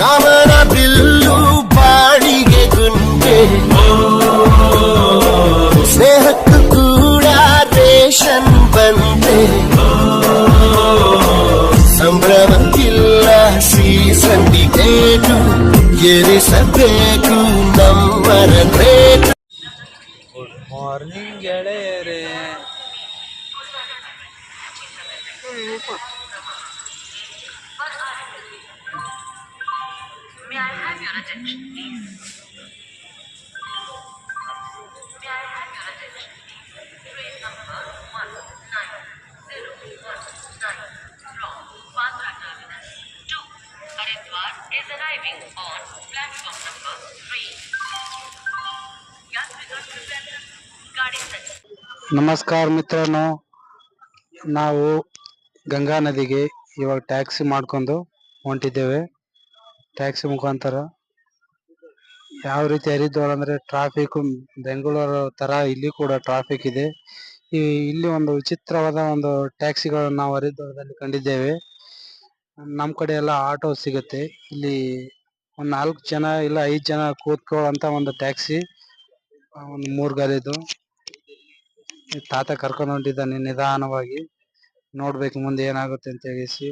ಕಾಮನ bill ಬಾಳಿಗೆ ಗುಂಡೆ ಸ್ನೇಹಕ್ಕೂ ಕೂಡ ರೇಷನ್ ಬಂದೆ ಸಂಭ್ರಮಕ್ಕಿಲ್ಲ ಸೀಸಂಡಿಗೇಟು ಎರಿಸಬೇಕು ನಮ್ಮರ ರೇಟು ಗುಡ್ ಮಾರ್ನಿಂಗ್ ಗೆಳೆಯರೇ attention, please. May I have your attention, please? Train number 19019 from Bandra Terminus 2. Haridwar is arriving on platform number 3. Yattrikar prepare the guarding set. ನಮಸ್ಕಾರ ಮಿತ್ರನು ನಾವು ಗಂಗಾ ನದಿಗೆ ಇವಾಗ taxi ಮಾಡ್ಕೊಂಡು ಹೊಂಟಿದ್ದೇವೆ ಟ್ಯಾಕ್ಸಿ ಮುಖಾಂತರ ಯಾವ ರೀತಿ ಹರಿದ್ವಾರ ಅಂದ್ರೆ ಟ್ರಾಫಿಕ್ ಬೆಂಗಳೂರು ತರ ಇಲ್ಲಿ ಕೂಡ ಟ್ರಾಫಿಕ್ ಇದೆ. ಇಲ್ಲಿ ಒಂದು ವಿಚಿತ್ರವಾದ ಒಂದು ಟ್ಯಾಕ್ಸಿಗಳನ್ನು ನಾವು ಹರಿದ್ವಾರದಲ್ಲಿ ಕಂಡಿದ್ದೇವೆ. ನಮ್ಮ ಕಡೆ ಎಲ್ಲ ಆಟೋ ಸಿಗುತ್ತೆ. ಇಲ್ಲಿ ಒಂದ್ ನಾಲ್ಕು ಜನ ಇಲ್ಲ ಐದ್ ಜನ ಕೂತ್ಕೊಳ್ಳುವಂತ ಒಂದು ಟ್ಯಾಕ್ಸಿ ಒಂದು ಮೂರ್ ಗಾಲಿದು ತಾತ ಕರ್ಕೊಂಡ್ ಹೊಂಟಿದ್ದಾನೆ ನಿಧಾನವಾಗಿ. ನೋಡ್ಬೇಕು ಮುಂದೆ ಏನಾಗುತ್ತೆ ಅಂತ ಹೇಳಿ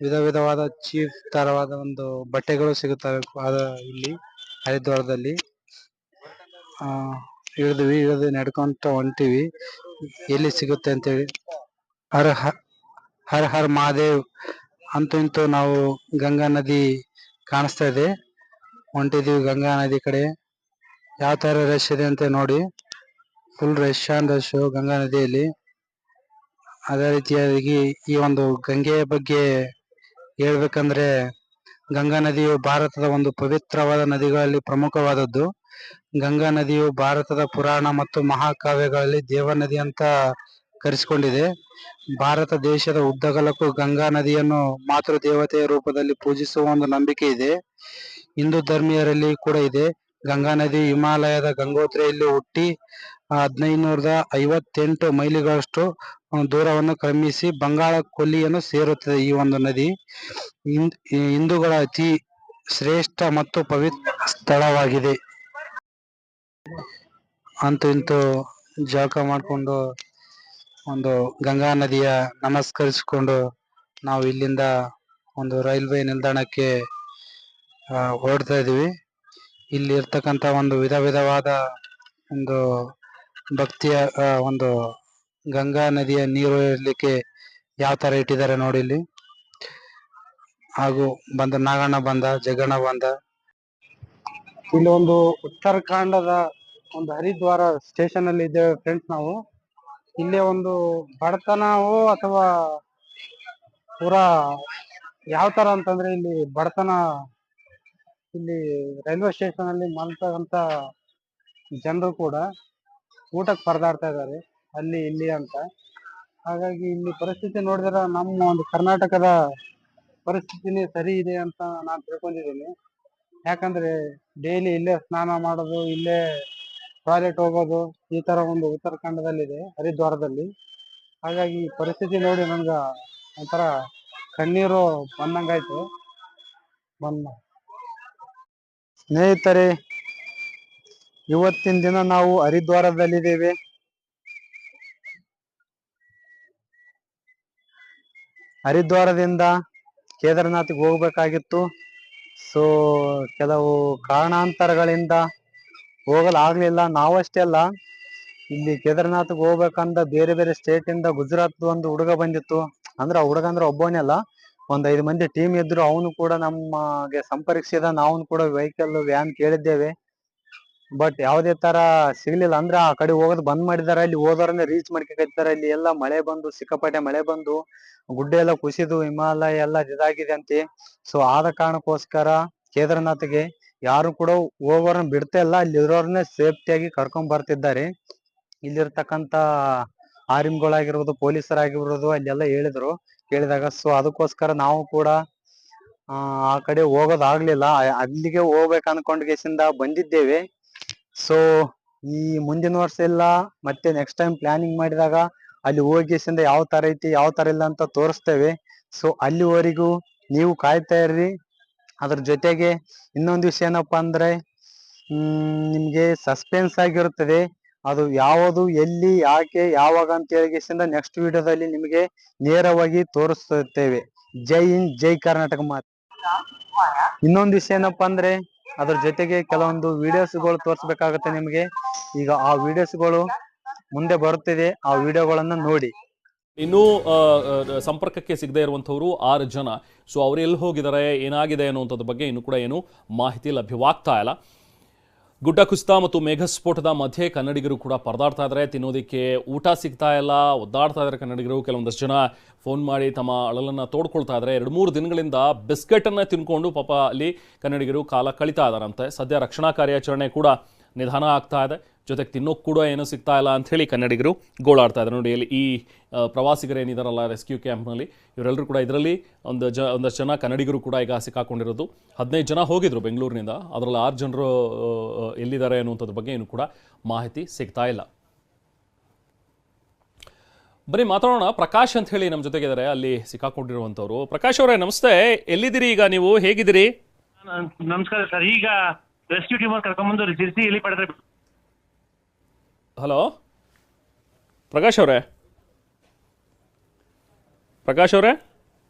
ವಿಧ ವಿಧವಾದ ಚೀಪ್ ತರವಾದ ಒಂದು ಬಟ್ಟೆಗಳು ಸಿಗುತ್ತವೆ ಇಲ್ಲಿ. ಹರಿದ್ವಾರದಲ್ಲಿ ಇಳಿದ್ವಿ, ಇಳಿದು ನಡ್ಕೊಂತ ಹೊಂಟಿವಿ. ಎಲ್ಲಿ ಸಿಗುತ್ತೆ ಅಂತೇಳಿ. ಹರ ಹರ್ ಹರ್ ಮಹಾದೇವ್ ಅಂತೂ ಇಂತೂ ನಾವು ಗಂಗಾ ನದಿ ಕಾಣಿಸ್ತಾ ಇದೆ. ಹೊಂಟಿದೀವಿ ಗಂಗಾ ನದಿ ಕಡೆ. ಯಾವ ತರ ರಶ್ ಇದೆ ಅಂತ ನೋಡಿ. Full rush on rush Ganga ನದಿಯಲ್ಲಿ. ಅದೇ ರೀತಿಯಾಗಿ ಈ ಒಂದು ಗಂಗೆಯ ಬಗ್ಗೆ ಹೇಳ್ಬೇಕಂದ್ರೆ ಗಂಗಾ ನದಿಯು ಭಾರತದ ಒಂದು ಪವಿತ್ರವಾದ ನದಿಗಳಲ್ಲಿ ಪ್ರಮುಖವಾದದ್ದು. ಗಂಗಾ ನದಿಯು ಭಾರತದ ಪುರಾಣ ಮತ್ತು ಮಹಾಕಾವ್ಯಗಳಲ್ಲಿ ದೇವ ನದಿ ಅಂತ ಕರೆಸಿಕೊಂಡಿದೆ. ಭಾರತ ದೇಶದ ಉದ್ದಗಲಕ್ಕೂ ಗಂಗಾ ನದಿಯನ್ನು ಮಾತೃ ದೇವತೆಯ ರೂಪದಲ್ಲಿ ಪೂಜಿಸುವ ಒಂದು ನಂಬಿಕೆ ಇದೆ. ಹಿಂದೂ ಧರ್ಮೀಯರಲ್ಲಿ ಕೂಡ ಇದೆ. ಗಂಗಾ ನದಿ ಹಿಮಾಲಯದ ಗಂಗೋತ್ರಿಯಲ್ಲಿ ಹುಟ್ಟಿ ಹದಿನೈದುನೂರದ ಐವತ್ತೆಂಟು ಮೈಲಿಗಳಷ್ಟು ದೂರವನ್ನು ಕ್ರಮಿಸಿ ಬಂಗಾಳ ಕೊಲ್ಲಿಯನ್ನು ಸೇರುತ್ತದೆ ಈ ಒಂದು ನದಿ. ಹಿಂದ್- ಹಿಂದೂಗಳ ಅತಿ ಶ್ರೇಷ್ಠ ಮತ್ತು ಪವಿತ್ರ ಸ್ಥಳವಾಗಿದೆ. ಅಂತೂ ಇಂತೂ ಜಳಕ ಮಾಡಿಕೊಂಡು ಒಂದು ಗಂಗಾ ನದಿಯ ನಮಸ್ಕರಿಸಿಕೊಂಡು ನಾವು ಇಲ್ಲಿಂದ ಒಂದು ರೈಲ್ವೆ ನಿಲ್ದಾಣಕ್ಕೆ ಹೊರಡ್ತಾ ಇದೀವಿ ಇಲ್ಲಿ ಇರ್ತಕ್ಕಂತ ಒಂದು ವಿಧ ವಿಧವಾದ ಒಂದು ಭಕ್ತಿಯ ಒಂದು ಗಂಗಾ ನದಿಯ ನೀರು ಇರ್ಲಿಕ್ಕೆ ಯಾವ ತರ ಇಟ್ಟಿದ್ದಾರೆ ನೋಡಿ ಇಲ್ಲಿ. ಹಾಗೂ ಬಂದ ನಾಗಣ್ಣ ಬಂದ, ಜಗಣ್ಣ ಬಂದ. ಇಲ್ಲಿ ಒಂದು ಉತ್ತರಾಖಂಡದ ಒಂದು ಹರಿದ್ವಾರ ಸ್ಟೇಷನ್ ಅಲ್ಲಿ ಇದ್ದೇವೆ ಫ್ರೆಂಡ್ಸ್ ನಾವು. ಇಲ್ಲೇ ಒಂದು ಬಡತನವೋ ಅಥವಾ ಪೂರಾ ಯಾವ ತರ ಅಂತಂದ್ರೆ ಇಲ್ಲಿ ಬಡತನ ಇಲ್ಲಿ ರೈಲ್ವೆ ಸ್ಟೇಷನ್ ಅಲ್ಲಿ ಮಲ್ತಕ್ಕಂತ ಜನರು ಕೂಡ ಊಟಕ್ಕೆ ಪರದಾಡ್ತಾ ಇದ್ದಾರೆ. ಅಲ್ಲಿ ಇಲ್ಲಿ ಅಂತ. ಹಾಗಾಗಿ ಇಲ್ಲಿ ಪರಿಸ್ಥಿತಿ ನೋಡಿದ್ರೆ ನಮ್ಮ ಒಂದು ಕರ್ನಾಟಕದ ಪರಿಸ್ಥಿತಿನೇ ಸರಿ ಇದೆ ಅಂತ ನಾನು ತಿಳ್ಕೊಂಡಿದ್ದೀನಿ. ಯಾಕಂದ್ರೆ ಡೈಲಿ ಇಲ್ಲೇ ಸ್ನಾನ ಮಾಡೋದು, ಇಲ್ಲೇ ಟಾಯ್ಲೆಟ್ ಹೋಗೋದು, ಈ ತರ ಒಂದು ಉತ್ತರಾಖಂಡದಲ್ಲಿದೆ, ಹರಿದ್ವಾರದಲ್ಲಿ. ಹಾಗಾಗಿ ಪರಿಸ್ಥಿತಿ ನೋಡಿ ನನಗೆ ಒಂಥರ ಕಣ್ಣೀರು ಬಂದಂಗಾಯ್ತು. ಬಂದ ಸ್ನೇಹಿತರೆ, ಇವತ್ತಿನ ದಿನ ನಾವು ಹರಿದ್ವಾರದಲ್ಲಿದ್ದೇವೆ. ಹರಿದ್ವಾರದಿಂದ ಕೇದಾರನಾಥ್ಗೆ ಹೋಗ್ಬೇಕಾಗಿತ್ತು. ಸೊ ಕೆಲವು ಕಾರಣಾಂತರಗಳಿಂದ ಹೋಗಲಾಗ್ಲಿಲ್ಲ ನಾವಷ್ಟೇ ಅಲ್ಲ, ಇಲ್ಲಿ ಕೇದಾರನಾಥ್ಗೆ ಹೋಗ್ಬೇಕಂದ ಬೇರೆ ಬೇರೆ ಸ್ಟೇಟ್ ಇಂದ ಗುಜರಾತ್ ಒಂದು ಹುಡುಗ ಬಂದಿತ್ತು. ಅಂದ್ರೆ ಆ ಹುಡುಗ ಅಂದ್ರೆ ಒಬ್ಬನೇ ಅಲ್ಲ, ಒಂದ್ ಐದು ಮಂದಿ ಟೀಮ್ ಇದ್ರು. ಅವನು ಕೂಡ ನಮಗೆ ಸಂಪರ್ಕಿಸಿದ ನಾವು ಕೂಡ ವೆಹಿಕಲ್ ವ್ಯಾನ್ ಕೇಳಿದ್ದೇವೆ. ಬಟ್ ಯಾವುದೇ ತರ ಸಿಗ್ಲಿಲ್ಲ. ಅಂದ್ರೆ ಆ ಕಡೆ ಹೋಗೋದು ಬಂದ್ ಮಾಡಿದ್ದಾರೆ. ಅಲ್ಲಿ ಹೋದವ್ರನ್ನ ರೀಚ್ ಮಾಡ್ಕೊಂಡಿರ್ತಾರೆ ಇಲ್ಲಿ ಎಲ್ಲ ಮಳೆ ಬಂದು, ಸಿಕ್ಕಾಪಟ್ಟೆ ಮಳೆ ಬಂದು, ಗುಡ್ಡ ಎಲ್ಲ ಕುಸಿದು, ಹಿಮಾಲಯ ಎಲ್ಲ ಇದಾಗಿದೆ ಅಂತೆ. ಸೊ ಆದ ಕಾರಣಕ್ಕೋಸ್ಕರ ಕೇದಾರ್ನಾಥ್ಗೆ ಯಾರು ಕೂಡ ಹೋಗೋರನ್ನ ಬಿಡ್ತಾ ಇಲ್ಲ. ಅಲ್ಲಿ ಇರೋರ್ನೇ ಸೇಫ್ಟಿ ಆಗಿ ಕರ್ಕೊಂಡ್ ಬರ್ತಿದ್ದಾರೆ. ಇಲ್ಲಿರ್ತಕ್ಕಂತ ಆರ್ಮಿಗಳಾಗಿರ್ಬೋದು, ಪೊಲೀಸರಾಗಿರ್ಬೋದು, ಅಲ್ಲೆಲ್ಲ ಹೇಳಿದ್ರು. ಕೇಳಿದಾಗ ಸೊ ಅದಕ್ಕೋಸ್ಕರ ನಾವು ಕೂಡ, ಆ ಕಡೆ ಹೋಗೋದಾಗ್ಲಿಲ್ಲ. ಅಲ್ಲಿಗೆ ಹೋಗ್ಬೇಕು ಅನ್ಕೊಂಡ್ ಬಂದಿದ್ದೇವೆ. ಸೊ ಈ ಮುಂದಿನ ವರ್ಷ ಎಲ್ಲ ಮತ್ತೆ ನೆಕ್ಸ್ಟ್ ಟೈಮ್ ಪ್ಲಾನಿಂಗ್ ಮಾಡಿದಾಗ ಅಲ್ಲಿ ಹೋಗಿಸಿಂದ ಯಾವ ತರ ಐತಿ, ಯಾವ ತರ ಇಲ್ಲ ಅಂತ ತೋರಿಸ್ತೇವೆ. ಸೊ ಅಲ್ಲಿವರೆಗೂ ನೀವು ಕಾಯ್ತಾ ಇರ್ರಿ. ಅದ್ರ ಜೊತೆಗೆ ಇನ್ನೊಂದು ವಿಷಯ ಏನಪ್ಪಾ ಅಂದ್ರೆ ನಿಮಗೆ ನಿಮ್ಗೆ ಸಸ್ಪೆನ್ಸ್ ಆಗಿರುತ್ತದೆ. ಅದು ಯಾವುದು, ಎಲ್ಲಿ, ಯಾಕೆ, ಯಾವಾಗ ಅಂತ ಹೇಳಿಸಿಂದ ನೆಕ್ಸ್ಟ್ ವಿಡಿಯೋದಲ್ಲಿ ನಿಮಗೆ ನೇರವಾಗಿ ತೋರಿಸುತ್ತೇವೆ ಜೈ ಹಿಂದ್, ಜೈ ಕರ್ನಾಟಕ ಮಾತು. ಇನ್ನೊಂದು ವಿಷಯ ಏನಪ್ಪಾ ಅಂದ್ರೆ ಅದ್ರ ಜೊತೆಗೆ ಕೆಲವೊಂದು ವಿಡಿಯೋಸ್ಗಳು ತೋರಿಸ್ಬೇಕಾಗತ್ತೆ ನಿಮಗೆ. ಈಗ ಆ ವಿಡಿಯೋಸ್ಗಳು ಮುಂದೆ ಬರುತ್ತಿದೆ. ಆ ವಿಡಿಯೋಗಳನ್ನು ನೋಡಿ. ಇನ್ನೂ ಸಂಪರ್ಕಕ್ಕೆ ಸಿಗದೆ ಇರುವಂಥವರು ಆರು ಜನ. ಸೊ ಅವ್ರು ಎಲ್ಲಿ ಹೋಗಿದ್ದಾರೆ, ಏನಾಗಿದೆ ಅನ್ನುವಂಥದ್ದು ಬಗ್ಗೆ ಇನ್ನೂ ಕೂಡ ಏನು ಮಾಹಿತಿ ಲಭ್ಯವಾಗ್ತಾ ಇಲ್ಲ. ಗುಡ್ಡ ಕುಸಿತ ಮತ್ತು ಮೇಘಸ್ಫೋಟದ ಮಧ್ಯೆ ಕನ್ನಡಿಗರು ಕೂಡ ಪರದಾಡ್ತಾ ಇದ್ದಾರೆ. ತಿನ್ನೋದಕ್ಕೆ ಊಟ ಸಿಗ್ತಾ ಇಲ್ಲ, ಒದ್ದಾಡ್ತಾ ಇದ್ದಾರೆ ಕನ್ನಡಿಗರು. ಕೆಲವೊಂದಷ್ಟು ಜನ ಫೋನ್ ಮಾಡಿ ತಮ್ಮ ಅಳಲನ್ನು ತೋಡ್ಕೊಳ್ತಾ ಇದ್ದಾರೆ. ಎರಡು ಮೂರು ದಿನಗಳಿಂದ ಬಿಸ್ಕೆಟನ್ನು ತಿನ್ಕೊಂಡು ಪಾಪ ಅಲ್ಲಿ ಕನ್ನಡಿಗರು ಕಾಲ ಕಳೀತಾ ಇದ್ದಾರಂತೆ ಸದ್ಯ ರಕ್ಷಣಾ ಕಾರ್ಯಾಚರಣೆ ಕೂಡ ನಿಧಾನ ಆಗ್ತಾ ಇದೆ. ಜೊತೆಗೆ ತಿನ್ನೋಕೆ ಕೂಡ ಏನೂ ಸಿಗ್ತಾ ಇಲ್ಲ ಅಂಥೇಳಿ ಕನ್ನಡಿಗರು ಗೋಳಾಡ್ತಾ ಇದ್ದಾರೆ. ನೋಡಿ, ಇಲ್ಲಿ ಈ ಪ್ರವಾಸಿಗರೇನಿದಾರಲ್ಲ ರೆಸ್ಕ್ಯೂ ಕ್ಯಾಂಪ್ನಲ್ಲಿ ಇವರೆಲ್ಲರೂ ಕೂಡ ಇದರಲ್ಲಿ ಒಂದು ಜ, ಒಂದಷ್ಟು ಜನ ಕನ್ನಡಿಗರು ಕೂಡ ಈಗ ಸಿಕ್ಕಾಕೊಂಡಿರೋದು. ಹದಿನೈದು ಜನ ಹೋಗಿದ್ರು ಬೆಂಗಳೂರಿನಿಂದ. ಅದರಲ್ಲಿ ಆರು ಜನರು ಎಲ್ಲಿದ್ದಾರೆ ಅನ್ನುವಂಥದ್ರ ಬಗ್ಗೆ ಏನು ಕೂಡ ಮಾಹಿತಿ ಸಿಗ್ತಾ ಇಲ್ಲ. ಬರೀ ಮಾತಾಡೋಣ. ಪ್ರಕಾಶ್ ಅಂತ ಹೇಳಿ ನಮ್ಮ ಜೊತೆಗಿದ್ದಾರೆ. ಅಲ್ಲಿ ಸಿಕ್ಕಾಕೊಂಡಿರುವಂಥವ್ರು. ಪ್ರಕಾಶ್ ಅವರೇ, ನಮಸ್ತೆ. ಎಲ್ಲಿದ್ದೀರಿ ಈಗ ನೀವು? ಹೇಗಿದ್ದೀರಿ? ನಮಸ್ಕಾರ ಸರ್. ಈಗ ರೆಸ್ಕ್ಯೂ ಟೀಮ್ ಕರ್ಕೊಂಡ್ಬಂದು ಸಿರ್ಸಿ ಎಲ್ಲಿ ಪಡೆದ್ರೆ ಹಲೋ? ಪ್ರಕಾಶ್ ಅವರೇ? ಪ್ರಕಾಶ್ ಅವರೇ?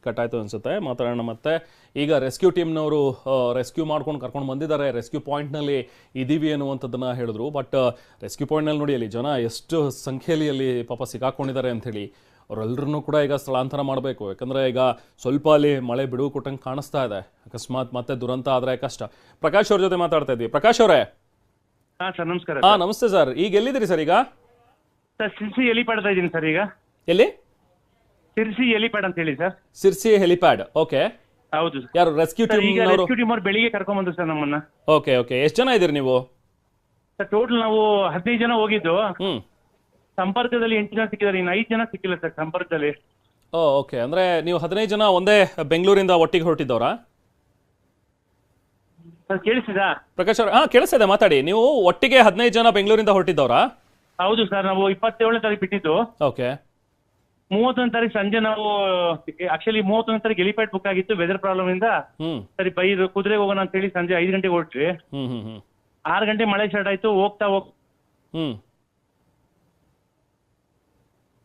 ಕಟ್ಟಾಯಿತು ಅನಿಸುತ್ತೆ, ಮಾತಾಡೋಣ ಮತ್ತೆ. ಈಗ ರೆಸ್ಕ್ಯೂ ಟೀಮ್ನವರು ರೆಸ್ಕ್ಯೂ ಮಾಡ್ಕೊಂಡು ಕರ್ಕೊಂಡು ಬಂದಿದ್ದಾರೆ. ರೆಸ್ಕ್ಯೂ ಪಾಯಿಂಟ್ನಲ್ಲಿ ಇದ್ದೀವಿ ಅನ್ನುವಂಥದ್ದನ್ನು ಹೇಳಿದ್ರು. ಬಟ್ ರೆಸ್ಕ್ಯೂ ಪಾಯಿಂಟ್ನಲ್ಲಿ ನೋಡಿ, ಅಲ್ಲಿ ಜನ ಎಷ್ಟು ಸಂಖ್ಯೆಯಲ್ಲಿ ಅಲ್ಲಿ ಪಾಪ ಸಿಕ್ಕಾಕೊಂಡಿದ್ದಾರೆ ಅಂಥೇಳಿ ಅವರೆಲ್ಲರನ್ನೂ ಕೂಡ ಈಗ ಸ್ಥಳಾಂತರ ಮಾಡಬೇಕು. ಯಾಕಂದರೆ ಈಗ ಸ್ವಲ್ಪ ಅಲ್ಲಿ ಮಳೆ ಬಿಡುವು ಕೊಟ್ಟಂಗೆ ಕಾಣಿಸ್ತಾ ಇದೆ. ಅಕಸ್ಮಾತ್ ಮತ್ತೆ ದುರಂತ ಆದರೆ ಕಷ್ಟ. ಪ್ರಕಾಶ್ ಅವ್ರ ಜೊತೆ ಮಾತಾಡ್ತಾ ಇದ್ವಿ. ಪ್ರಕಾಶ್ ಅವರೇ? ಹಾ ಸರ್ ನಮಸ್ಕಾರ ಹಾ ನಮಸ್ತೆ ಸರ್. ಈಗ ಎಲ್ಲಿದ್ದೀರಿ ಸರ್ ಈಗ? ಸರ್ ಸಿರ್ಸಿ ಹೆಲಿಪ್ಯಾಡ್ ಪಡ್ತಾ ಇದ್ದೀನಿ ಸರ್ ಈಗ. ಎಲ್ಲಿ? ಸಿರ್ಸಿ ಹೆಲಿಪ್ಯಾಡ್ ಅಂತ ಹೇಳಿ ಸರ್. ಸಿರ್ಸಿ ಹೆಲಿಪ್ಯಾಡ್. ಓಕೆ. ಹೌದು ಸರ್. ಯಾರು ರೆಸ್ಕ್ಯೂ ಸರ್ ಈಗ ಟೀಮ್ನವರು ರೆಸ್ಕ್ಯೂ ಟೀಮ್ ಅವ್ರು ಬೆಳಿಗ್ಗೆ ಕರ್ಕೊಂಡ್ಬಂದ್ರು ಸರ್ ನಮ್ಮನ್ನ. Okay okay. ಎಷ್ಟು ಜನ ಇದ್ದೀರಿ ನೀವು? ಸರ್ ಟೋಟಲ್ ನಾವು ಹದಿನೈದು ಜನ ಹೋಗಿದ್ದು. ಹ್ಮ್. ಸಂಪರ್ಕದಲ್ಲಿ ಎಂಟು ಜನ ಸಿಕ್ಕಿದ್ದಾರೆ. ಇನ್ನು ಐದು ಜನ ಸಿಕ್ಕಿಲ್ಲ ಸರ್ ಸಂಪರ್ಕದಲ್ಲಿ. Oh okay. ಅಂದ್ರೆ ನೀವು ಹದಿನೈದು ಜನ ಒಂದೇ ಬೆಂಗಳೂರಿಂದ ಒಟ್ಟಿಗೆ ಹೊರಟಿದ್ದವರಾ? ಸರ್ ಕೇಳಿಸಿದಾ ಪ್ರಕಾಶ್ ಅವ್ರ ಹಾ ಕೇಳಿಸ್ತಿದೆ ಮಾತಾಡಿ. ನೀವು ಒಟ್ಟಿಗೆ ಹದಿನೈದು ಜನ ಬೆಂಗಳೂರಿಂದ ಹೊರಟಿದ್ದವರಾ? ಹೌದು ಸರ್ ನಾವು ಇಪ್ಪತ್ತೇಳನೇ ತಾರೀಕು ಬಿಟ್ಟಿದ್ದು. ಓಕೆ. ಮೂವತ್ತೊಂದು ತಾರೀಕು ಸಂಜೆ ನಾವು ಆಕ್ಚುಲಿ ಮೂವತ್ತೊಂದು ತಾರೀಕು ಎಲಿಪ್ಯಾಡ್ ಬುಕ್ ಆಗಿತ್ತು ವೆದರ್ ಪ್ರಾಬ್ಲಮ್ ಇಂದ. ಹ್ಮ್. ಸರಿ ಬೈ ಕುದುರೆ ಹೋಗೋಣ ಅಂತ ಹೇಳಿ ಸಂಜೆ ಐದು ಗಂಟೆಗೆ ಹೊರಟ್ರಿ ಹ್ಮ್ ಹ್ಮ್ ಹ್ಮ್. ಆರು ಗಂಟೆ ಮಳೆ ಸ್ಟಾರ್ಟ್ ಆಯ್ತು ಹೋಗ್ತಾ ಹೋಗ್ ಹ್ಮ್.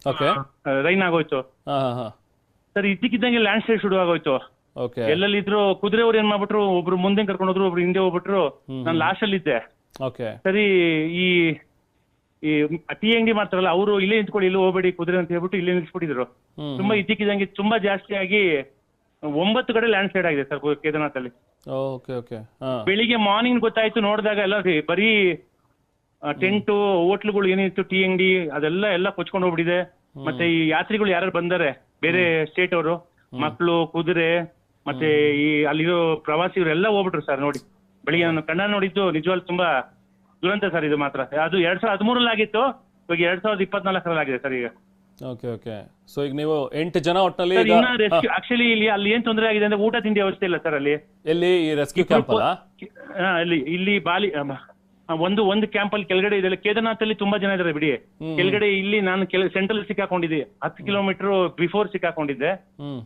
ಓಕೆ. ರೈನ್ ಆಗೋಯ್ತು. ಹಾ ಹಾ ಹಾಂ. ಸರ್ ಇದ್ದಕ್ಕಿದ್ದಂಗೆ ಲ್ಯಾಂಡ್ ಸ್ಲೈಡ್ ಶುರು ಆಗೋಯ್ತು. ಓಕೆ ಎಲ್ಲೆಲ್ಲಿದ್ರು ಕುದುರೆ ಅವ್ರು ಏನ್ ಮಾಡ್ಬಿಟ್ರು ಒಬ್ರು ಮುಂದೆ ಕರ್ಕೊಂಡು ಹೋದ್ರು ಒಬ್ರು ಹಿಂದೆ ಹೋಗ್ಬಿಟ್ರು ನಾನು ಲಾಸ್ಟ್ ಅಲ್ಲಿ ಇದ್ದೆ. ಓಕೆ ಸರಿ ಈ ಈ ಟೀ ಅಂಗಡಿ ಮಾಡ್ತಾರಲ್ಲ ಅವರು ಇಲ್ಲೇ ನಿಂತ್ಕೊಳ್ಳಿ ಇಲ್ಲಿ ಹೋಗ್ಬೇಡಿ ಕುದುರೆ ಅಂತ ಹೇಳ್ಬಿಟ್ಟು ಇಲ್ಲೇ ನಿಲ್ಸ್ಬಿಟ್ಟಿದ್ರು. ತುಂಬಾ ಇದ್ದಕ್ಕಿದಂಗೆ ತುಂಬಾ ಜಾಸ್ತಿ ಆಗಿ ಒಂಬತ್ತು ಕಡೆ ಲ್ಯಾಂಡ್ ಸ್ಲೈಡ್ ಆಗಿದೆ ಸರ್ ಕೇದಾರ್ನಾಥ್ ಅಲ್ಲಿ ಓಕೆ ಓಕೆ ಬೆಳಿಗ್ಗೆ ಮಾರ್ನಿಂಗ್ ಗೊತ್ತಾಯ್ತು ನೋಡಿದಾಗ ಎಲ್ಲ ಬರೀ ಟೆಂಟು ಹೋಟ್ಲುಗಳು ಏನಿತ್ತು ಟೀ ಅಂಗಡಿ ಅದೆಲ್ಲ ಎಲ್ಲ ಕೊಚ್ಕೊಂಡು ಹೋಗ್ಬಿಟ್ಟಿದೆ. ಮತ್ತೆ ಈ ಯಾತ್ರಿಗಳು ಯಾರು ಬಂದಾರೆ ಬೇರೆ ಸ್ಟೇಟ್ ಅವರು ಮಕ್ಕಳು ಕುದುರೆ ಮತ್ತೆ ಈ ಅಲ್ಲಿರೋ ಪ್ರವಾಸಿಗರು ಎಲ್ಲ ಹೋಗ್ಬಿಟ್ರು ಸರ್ ನೋಡಿ. ಬೆಳಿಗ್ಗೆ ನಾನು ಕಣ್ಣ ನೋಡಿದ್ದು ನಿಜವಾಗ್ಲೂ ತುಂಬಾ ದುರಂತ ಸರ್ ಇದು ಮಾತ್ರ. ಅದು ಎರಡ್ ಸಾವಿರದ ಹದಿಮೂರಲ್ಲಿ ಆಗಿತ್ತು ಇವಾಗ ಎರಡ್ ಸಾವಿರದ ಇಪ್ಪತ್ನಾಲ್ಕರಲ್ಲಿ ಆಗಿದೆ ಸರ್ ಈಗ. Okay okay. ಸೊ ಈಗ ನೀವು ಎಂಟು ಜನ ಒಟ್ಟಿನಲ್ಲಿ ಸರ್ ಇನ್ನ ರೆಸ್ಕ್ಯೂ ಆಕ್ಚುಲಿ ಇಲ್ಲಿ ಅಲ್ಲಿ ಏನ್ ತೊಂದರೆ ಆಗಿದೆ ಅಂದ್ರೆ ಊಟ ತಿಂಡಿ ವ್ಯವಸ್ಥೆ ಇಲ್ಲ ಸರ್ ಅಲ್ಲಿ. ಎಲ್ಲಿ? ಈ ರೆಸ್ಕ್ಯೂ ಕ್ಯಾಂಪ್ ಅಲ್ಲ? ಹಾ, ಅಲ್ಲಿ ಇಲ್ಲಿ ಬಾಲಿ ಅಮ್ಮ, ಒಂದು ಒಂದು ಕ್ಯಾಂಪ್ ಅಲ್ಲಿ ಕೆಳಗಡೆ ಇದೆ. ಕೇದಾರ್ನಾಥ್ ಅಲ್ಲಿ ತುಂಬಾ ಜನ ಇದಾರೆ ಬಿಡಿ. ಕೆಳಗಡೆ ಇಲ್ಲಿ ನಾನು ಕೆಲ ಸೆಂಟ್ರಲ್ ಸಿಕ್ಕಾಕೊಂಡಿದ್ದೆ. ಹತ್ತು ಕಿಲೋಮೀಟರ್ ಬಿಫೋರ್ ಸಿಕ್ಕಾಕೊಂಡಿದ್ದೆ. ಹ್ಮ್.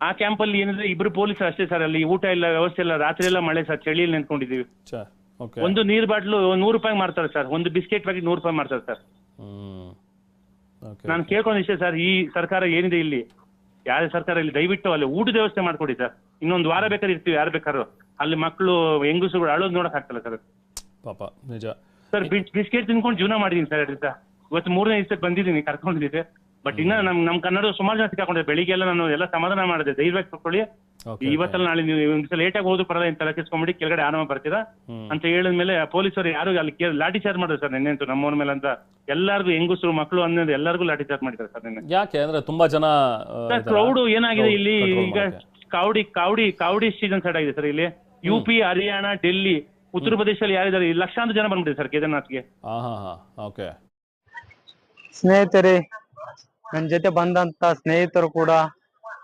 ಆ ಕ್ಯಾಂಪ್ ಅಲ್ಲಿ ಏನಂದ್ರೆ ಇಬ್ರು ಪೊಲೀಸ್ ಅಷ್ಟೇ ಸರ್ ಅಲ್ಲಿ. ಊಟ ಇಲ್ಲ ವ್ಯವಸ್ಥೆ ಇಲ್ಲ ರಾತ್ರಿ ಎಲ್ಲ ಮಳೆ ಸರ್ ಚಳಿಯಲ್ಲಿ ನಿಂತ್ಕೊಂಡಿದೀವಿ ಓಕೆ ಒಂದು ನೀರ್ ಬಾಟ್ಲು ನೂರು ರೂಪಾಯಿ ಮಾಡ್ತಾರೆ ಸರ್ ಒಂದು ಬಿಸ್ಕೆಟ್ ಬಗ್ಗೆ ನೂರು ರೂಪಾಯಿ ಮಾಡ್ತಾರೆ ಸರ್ ಹ್ಮ್ ಓಕೆ ನಾನು ಕೇಳ್ಕೊಂಡಿಷ್ಟೇ ಸರ್ ಈ ಸರ್ಕಾರ ಏನಿದೆ ಇಲ್ಲಿ? ಯಾರೇ ಸರ್ಕಾರ ಇಲ್ಲಿ ದಯವಿಟ್ಟು ಅಲ್ಲಿ ಊಟದ ವ್ಯವಸ್ಥೆ ಮಾಡ್ಕೊಡಿ ಸರ್ ಇನ್ನೊಂದು ವಾರ ಬೇಕಾದ್ರೆ ಇರ್ತೀವಿ ಯಾರು ಬೇಕಾದ್ರು. ಅಲ್ಲಿ ಮಕ್ಕಳು ಹೆಂಗಸುಗಳು ಅಳೋದು ನೋಡಕ್ ಆಗ್ತಲ್ಲ ಸರ್ ಪಾಪ ನಿಜ. ಸರ್ ಬಿಸ್ಕೆಟ್ ತಿನ್ಕೊಂಡು ಜೀವನ ಮಾಡಿದೀನಿ ಸರ್ ದಿವಸ ಇವತ್ತು ಮೂರನೇ ದಿವಸಕ್ಕೆ ಬಂದಿದ್ದೀನಿ ಕರ್ಕೊಂಡಿದ್ದೆ ಬಟ್ ಇನ್ನ ನಮ್ ನಮ್ ಕನ್ನಡ ಸುಮಾರು ಜನ ಸಿಕ್ಕಾಕೊಂಡೆ ಬೆಳಿಗ್ಗೆ ಎಲ್ಲ ನಾನು ಎಲ್ಲ ಸಮಾಧಾನ ಮಾಡಿದೆ. ಧೈರ್ಯವಾಗಿ ತಗೊಳ್ಳಿ ಇವತ್ತಲ್ಲಿ ನಾಳೆ ನೀವು ಒಂದ್ ಸಲ ಲೇಟಾಗಿ ಹೋದ್ರು ಪರಲ್ಲ ಇಂತ ಲಕ್ಷಿಸ್ಕೊಂಡ್ಬಿಡಿ ಕೆಳಗಡೆ ಆರಾಮ ಬರ್ತೀರಾ? ಅಂತ ಹೇಳಿದ್ಮೇಲೆ ಪೊಲೀಸರು ಯಾರು ಅಲ್ಲಿ ಲಾಠಿ ಚಾರ್ಜ್ ಮಾಡಿದ್ರು ಸರ್ ನಿನ್ನೆಂತೂ ನಮ್ಮವ್ರ ಮೇಲೆ ಅಂತ. ಎಲ್ಲಾರ್ಗು ಹೆಂಗಸರು ಮಕ್ಕಳು ಅನ್ನೋದು ಎಲ್ಲರಿಗೂ ಲಾಠಿ ಚಾರ್ಜ್ ಮಾಡಿದ್ದಾರೆ ಸರ್ ನಿನ್ನೆ. ಯಾಕೆ? ಅಂದ್ರೆ ತುಂಬಾ ಜನ? ಕ್ರೌಡ್ ಏನಾಗಿದೆ ಇಲ್ಲಿ? ಈಗ. ಕಾವಡಿ ಕಾವಡಿ ಕಾವಡಿ ಸೀಸನ್ ಸ್ಟಾರ್ಟ್ ಆಗಿದೆ ಸರ್ ಇಲ್ಲಿ. ಯು ಪಿ ಹರಿಯಾಣ ಡೆಲ್ಲಿ ಉತ್ತರ ಪ್ರದೇಶದಲ್ಲಿ ಯಾರಿದ್ದಾರೆ? ಲಕ್ಷಾಂತರ ಜನ ಬಂದ್ಬಿಟ್ಟಿದೆ ಸರ್ ಕೇದಾರ್ನಾಥ್ಗೆ. ಸ್ನೇಹಿತರೆ ನನ್ನ ಜೊತೆ ಬಂದಂತ ಸ್ನೇಹಿತರು ಕೂಡ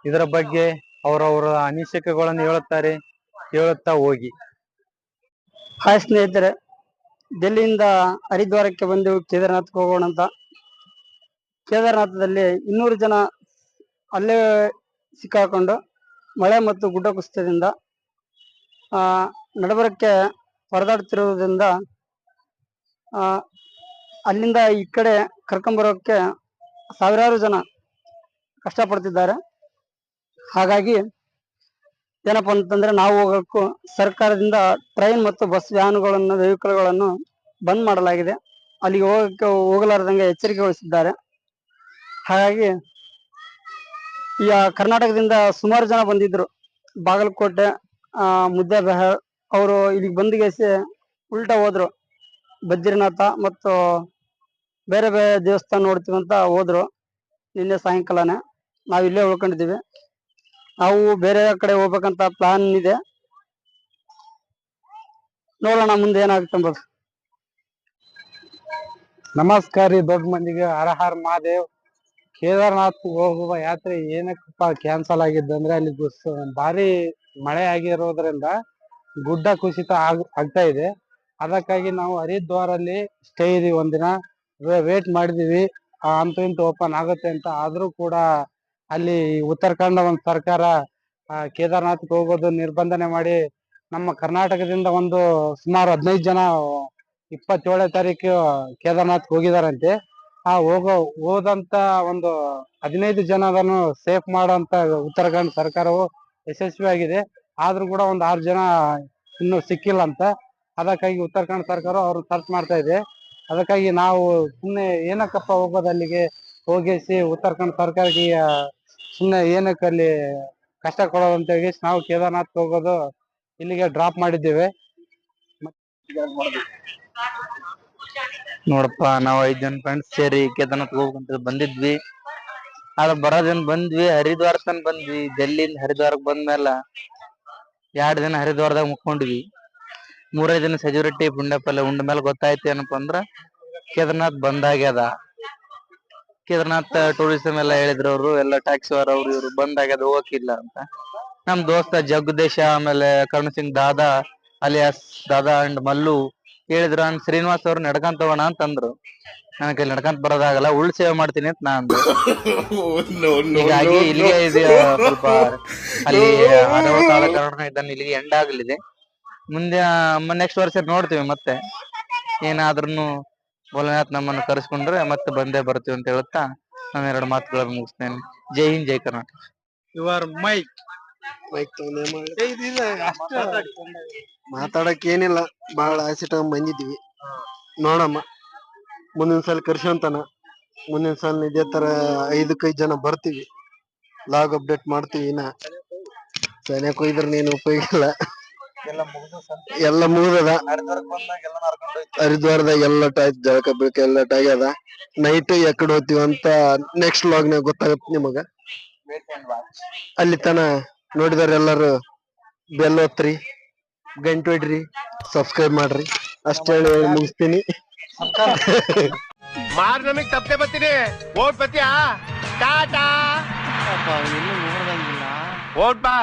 ಇದರ ಬಗ್ಗೆ ಅವರವರ ಅನಿಸಿಕೆಗಳನ್ನು ಹೇಳುತ್ತಾರೆ, ಹೇಳುತ್ತಾ ಹೋಗಿ. ಹಾಯ್ ಸ್ನೇಹಿತರೆ ಡೆಲ್ಲಿಯಿಂದ ಹರಿದ್ವಾರಕ್ಕೆ ಬಂದು ಕೇದಾರನಾಥ್ಗೆ ಹೋಗೋಣ ಅಂತ. ಕೇದಾರನಾಥದಲ್ಲಿ ಇನ್ನೂರು ಜನ ಅಲ್ಲೇ ಸಿಕ್ಕಾಕೊಂಡು ಮಳೆ ಮತ್ತು ಗುಡ್ಡ ಕುಸಿತದಿಂದ ನಡಬರಕ್ಕೆ ಪರದಾಡ್ತಿರುವುದರಿಂದ ಅಲ್ಲಿಂದ ಈ ಕಡೆ ಕರ್ಕೊಂಬರೋಕ್ಕೆ ಸಾವಿರಾರು ಜನ ಕಷ್ಟಪಡ್ತಿದ್ದಾರೆ. ಹಾಗಾಗಿ ಏನಪ್ಪ ಅಂತಂದ್ರೆ ನಾವು ಹೋಗಕ್ಕೂ ಸರ್ಕಾರದಿಂದ ಟ್ರೈನ್ ಮತ್ತು ಬಸ್ ವ್ಯಾನುಗಳನ್ನು, ವೆಹಿಕಲ್ಗಳನ್ನು ಬಂದ್ ಮಾಡಲಾಗಿದೆ. ಅಲ್ಲಿಗೆ ಹೋಗಕ್ಕೆ ಹೋಗಲಾರ್ದಂಗೆ ಎಚ್ಚರಿಕೆ ವಹಿಸಿದ್ದಾರೆ. ಹಾಗಾಗಿ ಈ ಕರ್ನಾಟಕದಿಂದ ಸುಮಾರು ಜನ ಬಂದಿದ್ರು. ಬಾಗಲಕೋಟೆ, ಆ ಮುದ್ದೇಬೆಹರ್ ಅವರು ಇಲ್ಲಿಗೆ ಬಂದ್ಗೆಸಿ ಉಲ್ಟಾ ಹೋದ್ರು. ಬದ್ರಿನಾಥ ಮತ್ತು ಬೇರೆ ಬೇರೆ ದೇವಸ್ಥಾನ ನೋಡ್ತೀವಿ ಅಂತ ಹೋದ್ರು. ನಿನ್ನೆ ಸಾಯಂಕಾಲನೇ. ನಾವು ಇಲ್ಲೇ ಉಳ್ಕೊಂಡಿದ್ದೀವಿ. ನಾವು ಬೇರೆ ಕಡೆ ಹೋಗ್ಬೇಕಂತ ಪ್ಲಾನ್ ಇದೆ. ನೋಡೋಣ ಮುಂದೆ ಏನಾಗುತ್ತೆ ಎಂಬುದು ನಮಸ್ಕಾರ ರೀ ದೊಡ್ಡ ಮಂದಿಗೆ. ಹರ ಮಹಾದೇವ್. ಕೇದಾರನಾಥ್ ಹೋಗುವ ಯಾತ್ರೆ ಏನಕ್ಕಪ್ಪ ಕ್ಯಾನ್ಸಲ್ ಆಗಿದ್ದು ಅಂದ್ರೆ ಅಲ್ಲಿ ಭಾರಿ ಮಳೆ ಆಗಿರೋದ್ರಿಂದ ಗುಡ್ಡ ಕುಸಿತ ಆಗ್ ಆಗ್ತಾ ಇದೆ. ಅದಕ್ಕಾಗಿ ನಾವು ಹರಿದ್ವಾರಲ್ಲಿ ಸ್ಟೇ ಇದೀವಿ ಒಂದಿನ. ವೇಟ್ ಮಾಡಿದೀವಿ. ಆ, ಅಂತ ಇಂತ ಓಪನ್ ಆಗುತ್ತೆ ಅಂತ ಆದ್ರೂ ಕೂಡ ಅಲ್ಲಿ ಉತ್ತರಾಖಂಡ ಒಂದು ಸರ್ಕಾರ ಕೇದಾರ್ನಾಥ್ಗೆ ಹೋಗೋದು ನಿರ್ಬಂಧನೆ ಮಾಡಿ ನಮ್ಮ ಕರ್ನಾಟಕದಿಂದ ಒಂದು ಸುಮಾರು ಹದಿನೈದು ಜನ ಇಪ್ಪತ್ತೇಳನೇ ತಾರೀಕು ಗೆ ಹೋಗಿದಾರಂತೆ. ಆ ಹೋಗೋ ಹೋದಂತ ಒಂದು ಹದಿನೈದು ಜನರನ್ನು ಸೇಫ್ ಮಾಡೋಂತ ಉತ್ತರಾಖಂಡ್ ಸರ್ಕಾರವು ಯಶಸ್ವಿಯಾಗಿದೆ. ಆದ್ರೂ ಕೂಡ ಒಂದು ಆರು ಜನ ಇನ್ನು ಸಿಕ್ಕಿಲ್ಲ ಅಂತ. ಅದಕ್ಕಾಗಿ ಉತ್ತರಾಖಂಡ್ ಸರ್ಕಾರ ಅವ್ರು ಸರ್ಚ್ ಮಾಡ್ತಾ ಇದೆ. ಅದಕ್ಕಾಗಿ ನಾವು ಸುಮ್ಮನೆ ಏನಕ್ಕಪ್ಪ ಹೋಗೋದು ಅಲ್ಲಿಗೆ? ಹೋಗಿಸಿ ಉತ್ತರಾಖಂಡ್ ಸರ್ಕಾರಕ್ಕೆ ಸುಮ್ನೆ ಏನಕ್ಕೆ ಅಲ್ಲಿ ಕಷ್ಟ ಕೊಡೋದು ಅಂತ ಹೇಳಿ ನಾವು ಕೇದಾರನಾಥ್ ಹೋಗೋದು ಇಲ್ಲಿಗೆ ಡ್ರಾಪ್ ಮಾಡಿದ್ದೇವೆ. ನೋಡಪ್ಪ, ನಾವು ಐದ್ ಜನ ಫ್ರೆಂಡ್ಸ್ ಸೇರಿ ಕೇದಾರ್ನಾಥ್ ಹೋಗ್ಬೇಕಂತ ಬಂದಿದ್ವಿ. ಆದ್ರೆ ಬರೋದನ್ ಬಂದ್ವಿ ಹರಿದ್ವಾರ ತನ ಬಂದ್ವಿ. ಡೆಲ್ಲಿಯಿಂದ ಹರಿದ್ವಾರಕ್ ಬಂದ್ಮೇಲೆ ಎರಡ್ ದಿನ ಹರಿದ್ವಾರದಾಗ ಮುಕ್ಕೊಂಡ್ವಿ. ಮೂರೇ ದಿನ ಸೆಜೋರಿಟಿ ಪುಂಡೆ ಪಲ್ಲೆ ಉಂಡ ಮೇಲೆ ಗೊತ್ತಾಯ್ತು ಏನಪ್ಪಾ ಅಂದ್ರ ಕೇದಾರ್ನಾಥ್ ಬಂದಾಗ್ಯದ ಕೇದಾರ್ನಾಥ್ ಟೂರಿಸಂ ಎಲ್ಲ ಹೇಳಿದ್ರು ಅವರು ಎಲ್ಲ ಟ್ಯಾಕ್ಸಿ ಅವ್ರು ಅವ್ರು ಇವ್ರು ಬಂದಾಗ್ಯದ ಹೋಗಕ್ಕಿಲ್ಲ ಅಂತ. ನಮ್ ದೋಸ್ತ ಜಗದೇಶ ಆಮೇಲೆ ಕರುಣ್ ಸಿಂಗ್ ದಾದಾ ಅಲಿಯಾಸ್ ದಾದಾ ಅಂಡ್ ಮಲ್ಲು ಹೇಳಿದ್ರು ಅಂಡ್ ಶ್ರೀನಿವಾಸ್ ಅವ್ರು ನಡ್ಕೊಂತ ಹೋಗೋಣ ಅಂತಂದ್ರು. ನನಗ ಕೈಲಿ ನಡ್ಕೊಂತ ಬರೋದಾಗಲ್ಲ ಉಳ್ ಸೇವೆ ಮಾಡ್ತೀನಿ ಅಂತ ನಾ ಅಂದೆ. ಹೀಗಾಗಿ ಇಲ್ಲಿಗೆ ಇದು ಸ್ವಲ್ಪ ಅಲ್ಲಿ ಅನಾಹುತ ಕಾರಣ ಇದನ್ನ ಇಲ್ಲಿಗೆ ಎಂಡ್ ಆಗಲಿದೆ. ಮುಂದೆ ನೆಕ್ಸ್ಟ್ ವರ್ಷ ನೋಡ್ತೀವಿ ಮತ್ತೆ. ಏನಾದ್ರೂ ಭೋಲೆನಾಥ್ ನಮ್ಮನ್ನು ಕರೆಸ್ಕೊಂಡ್ರೆ ಮತ್ತೆ ಬಂದೇ ಬರ್ತೀವಿ ಅಂತ ಹೇಳುತ್ತಾ ನಾನು ಎರಡು ಮಾತುಗಳನ್ನು ಮುಗಿಸ್ತೇನೆ. ಜೈ ಹಿಂದ್ ಜೈ ಕರ್ನಾಟಕ. ಯುವರ್ ಮೈಕ್ ಮಾತಾಡಕ್ ಏನಿಲ್ಲ ಬಹಳ ಆಸೆ ತಗೊಂಡ್ ಬಂದಿದ್ವಿ ನೋಡಮ್ಮ ಮುಂದಿನ ಸಲ ಕರ್ಸಂತಾನ ಮುಂದಿನ ಸಲ ಇದೇ ತರ ಐದಕ್ಕೈದ್ ಜನ ಬರ್ತೀವಿ. ಲಾಗ್ ಅಪ್ಡೇಟ್ ಮಾಡ್ತೀವಿ ಇನ್ನ. ಸನಿಯಕ್ ಹೋಗಿದ್ರ ನೀನು ಉಪಯೋಗ ಇಲ್ಲ. ಎಲ್ಲ ಮುಗಿದದ. ಹರಿದ್ವಾರದಾಗ ಎಲ್ಲ ಟೈಪ್ ಜಳಕ ಬಿಳಕ ಎಲ್ಲ ಅದ ನೈಟ್ ಎಕಡೆ ಹೋಗ್ತೀವಿ ಅಂತ ನೆಕ್ಸ್ಟ್ ಲಾಗ್ನಾಗ ಗೊತ್ತಾಗತ್ತೆ ನಿಮಗ. ಅಲ್ಲಿ ತನ ನೋಡಿದಾರ ಎಲ್ಲಾರು ಬೆಲ್ ಒತ್ತ್ರಿ ಗಂಟು ಹೊಡ್ರಿ ಸಬ್ಸ್ಕ್ರೈಬ್ ಮಾಡ್ರಿ. ಅಷ್ಟ ಹೇಳಿ ಮುಗಿಸ್ತೀನಿ. ಮಾರ್ ನಮಗ್ ತಪ್ಪೆ ಬರ್ತೀನಿ. ಓಟ್ ಬತ್ತೀಯಾ ಟಾಟಾ. ಓಟ್ ಬಾ.